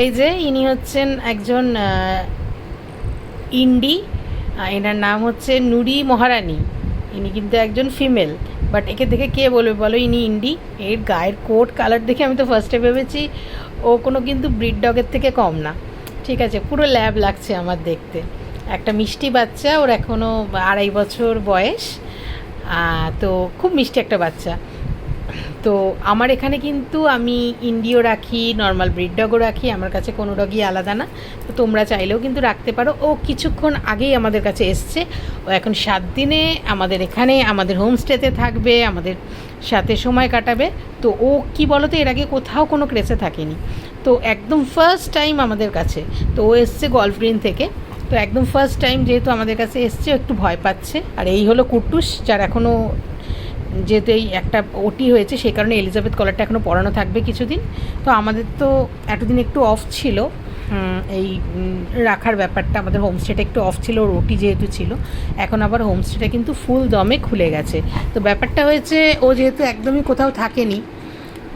এই যে ইনি হচ্ছেন একজন ইন্ডি এনার নাম হচ্ছে নুরি মহারানী। ইনি কিন্তু একজন ফিমেল, বাট একে দেখে কে বলবে বলো? ইনি ইন্ডি। এর গায়ের কোট কালার দেখে আমি তো ফার্স্টে ভেবেছি ও কোনো কিন্তু ব্রিড ডগের থেকে কম না। ঠিক আছে, পুরো ল্যাব লাগছে আমার দেখতে। একটা মিষ্টি বাচ্চা, ওর এখনও আড়াই বছর বয়স। তো খুব মিষ্টি একটা বাচ্চা। তো আমার এখানে কিন্তু আমি ইন্ডিও রাখি নর্মাল ব্রিড ডগও রাখি, আমার কাছে কোনো ডগই আলাদা না। তো তোমরা চাইলেও কিন্তু রাখতে পারো। ও কিছুক্ষণ আগেই আমাদের কাছে এসছে। ও এখন সাত দিনে আমাদের এখানে, আমাদের হোমস্টেতে থাকবে, আমাদের সাথে সময় কাটাবে। তো ও কি বলো তো এর আগে কোথাও কোনো ক্রেসে থাকেনি। তো একদম ফার্স্ট টাইম আমাদের কাছে। তো ও এসছে গল্ফ গ্রিন থেকে। তো একদম ফার্স্ট টাইম যেহেতু আমাদের কাছে এসছে একটু ভয় পাচ্ছে। আর এই হলো কুটুস, যার এখনও যেহেতু এই একটা ওটি হয়েছে, সেই কারণে এলিজাবেথ কলারটা এখনও পড়ানো থাকবে কিছুদিন। তো আমাদের তো এতদিন একটু অফ ছিল। এই রাখার ব্যাপারটা, আমাদের হোমস্টেটা একটু অফ ছিল ওর ওটি যেহেতু ছিল। এখন আবার হোমস্টেটা কিন্তু ফুল দমে খুলে গেছে। তো ব্যাপারটা হয়েছে, ও যেহেতু একদমই কোথাও থাকেনি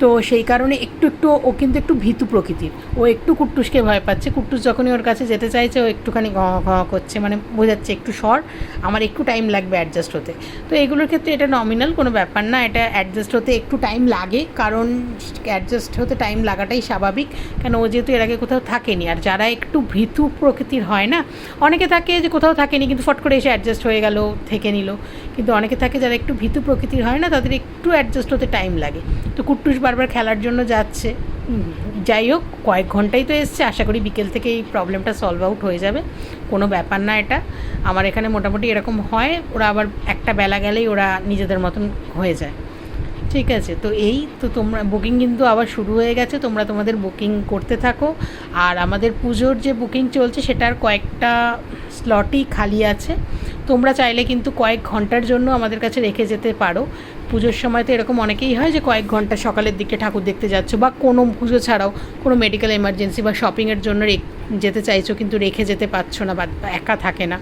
তো সেই কারণে একটু একটু, ও কিন্তু একটু ভীতু প্রকৃতির। ও একটু কুট্টুসকে ভয় পাচ্ছে। কুট্টুস যখনই ওর কাছে যেতে চাইছে, ও একটুখানি ঘ ঘ, করছে। মানে বোঝাচ্ছে, একটু সর, আমার একটু টাইম লাগবে অ্যাডজাস্ট হতে। তো এগুলোর ক্ষেত্রে এটা নমিনাল কোনো ব্যাপার না। এটা অ্যাডজাস্ট হতে একটু টাইম লাগে, কারণ অ্যাডজাস্ট হতে টাইম লাগাটাই স্বাভাবিক। কেন, ও যেহেতু এর আগে কোথাও থাকেনি। আর যারা একটু ভীতু প্রকৃতির হয় না, অনেকে থাকে যে কোথাও থাকেনি, কিন্তু ফট করে এসে অ্যাডজাস্ট হয়ে গেল, থেকে নিল। কিন্তু অনেকে থাকে যারা একটু ভীতু প্রকৃতির হয় না, তাদের একটু অ্যাডজাস্ট হতে টাইম লাগে। তো কুট্টুস বারবার খেলার জন্য যাচ্ছে। যাই হোক, কয়েক ঘন্টাই তো এসছে। আশা করি বিকেল থেকে এই প্রবলেমটা সলভ আউট হয়ে যাবে। কোনো ব্যাপার না এটা। আমার এখানে মোটামুটি এরকম হয়। ওরা আবার একটা বেলা গেলেই ওরা নিজেদের মতন হয়ে যায়। ঠিক আছে? তো এই তো তোমরা বুকিং কিন্তু আবার শুরু হয়ে গেছে। তোমরা তোমাদের বুকিং করতে থাকো। আর আমাদের পুজোর যে বুকিং চলছে সেটার কয়েকটা স্লটই খালি আছে। তোমরা চাইলে কিন্তু কয়েক ঘণ্টার জন্য আমাদের কাছে রেখে যেতে পারো। পুজোর সময় তো এরকম অনেকেই হয় যে কয়েক ঘণ্টা সকালের দিকে ঠাকুর দেখতে যাচ্ছ বা কোনো পুজো ছাড়াও কোনো মেডিকেল এমার্জেন্সি বা শপিংয়ের জন্য যেতে চাইছো কিন্তু রেখে যেতে পারছ না বা একা থাকে না,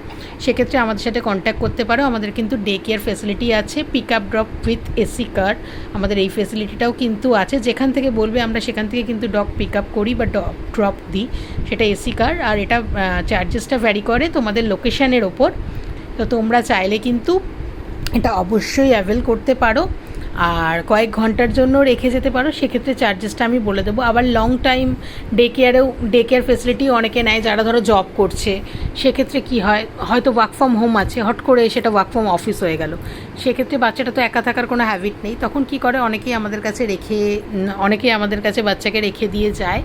সেক্ষেত্রে আমাদের সাথে কন্ট্যাক্ট করতে পারো। আমাদের কিন্তু ডে কেয়ার ফেসিলিটি আছে pick up drop with AC car আমাদের এই ফেসিলিটিটাও কিন্তু আছে। যেখান থেকে বলবে আমরা সেখান থেকে কিন্তু ডগ পিক আপ করি বা ড্রপ দিই। সেটা এসি কার আর এটা চার্জেসটা ভ্যারি করে তোমাদের লোকেশানের ওপর। তো তোমরা চাইলে কিন্তু এটা অবশ্যই অ্যাভেল করতে পারো। আর কয়েক ঘণ্টার জন্য রেখে যেতে পারো, সেক্ষেত্রে চার্জেসটা আমি বলে দেবো। আবার লং টাইম ডে কেয়ারেও ডে কেয়ার ফেসিলিটি অনেকে নেয় যারা ধরো জব করছে। সেক্ষেত্রে কি হয়, হয়তো ওয়ার্ক ফ্রম হোম আছে, হট করে সেটা ওয়ার্ক ফ্রম অফিস হয়ে গেল। সেক্ষেত্রে বাচ্চাটা তো একা থাকার কোনো হ্যাবিট নেই। তখন কি করে, অনেকেই আমাদের কাছে রেখে, অনেকেই আমাদের কাছে বাচ্চাকে রেখে দিয়ে যায়।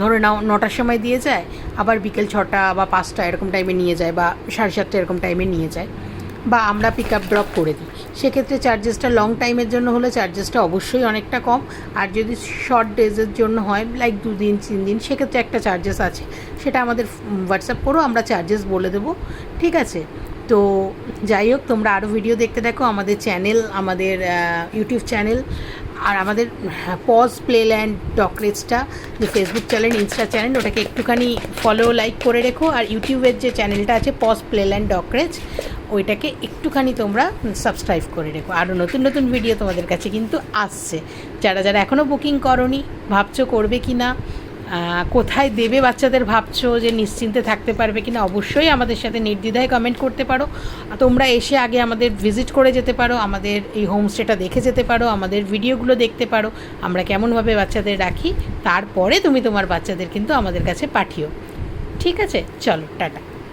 ধরে নাও, নটার সময় দিয়ে যায়, আবার বিকেল ছটা বা পাঁচটা এরকম টাইমে নিয়ে যায় বা সাড়ে সাতটা এরকম টাইমে নিয়ে যায়। বা আমরা পিক আপ ড্রপ করে দিই। সেক্ষেত্রে চার্জেসটা লং টাইমের জন্য হলে চার্জেসটা অবশ্যই অনেকটা কম। আর যদি শর্ট ডেজের জন্য হয় লাইক দুদিন তিন দিন সেক্ষেত্রে একটা চার্জেস আছে। সেটা আমাদের হোয়াটসঅ্যাপ করো আমরা চার্জেস বলে দেবো। ঠিক আছে? তো যাই হোক, তোমরা আরও ভিডিও দেখতে দেখো আমাদের চ্যানেল আমাদের ইউটিউব চ্যানেল আর আমাদের পজ প্লেল্যান্ড ডকরেজটা যে ফেসবুক চ্যানেল ইনস্টা চ্যানেল ওটাকে একটুখানি ফলো লাইক করে রেখো। আর ইউটিউবের যে চ্যানেলটা আছে পজ প্লেল্যান্ড ডকরেজ ওইটাকে একটুখানি তোমরা সাবস্ক্রাইব করে রেখো। আরও নতুন নতুন ভিডিও তোমাদের কাছে কিন্তু আসছে। যারা যারা এখনও বুকিং করনি, ভাবছ করবে কি না কোথায় দেবে বাচ্চাদের ভাবছ যে নিশ্চিন্তে থাকতে পারবে কিনা, অবশ্যই আমাদের সাথে নির্দ্বিধায় কমেন্ট করতে পারো। তোমরা এসে আগে আমাদের ভিজিট করে যেতে পারো, আমাদের এই হোমস্টেটা দেখে যেতে পারো, আমাদের ভিডিওগুলো দেখতে পারো। আমরা কেমনভাবে বাচ্চাদের রাখি, তারপরে তুমি তোমার বাচ্চাদের কিন্তু আমাদের কাছে পাঠিও। ঠিক আছে? চলো, টাটা।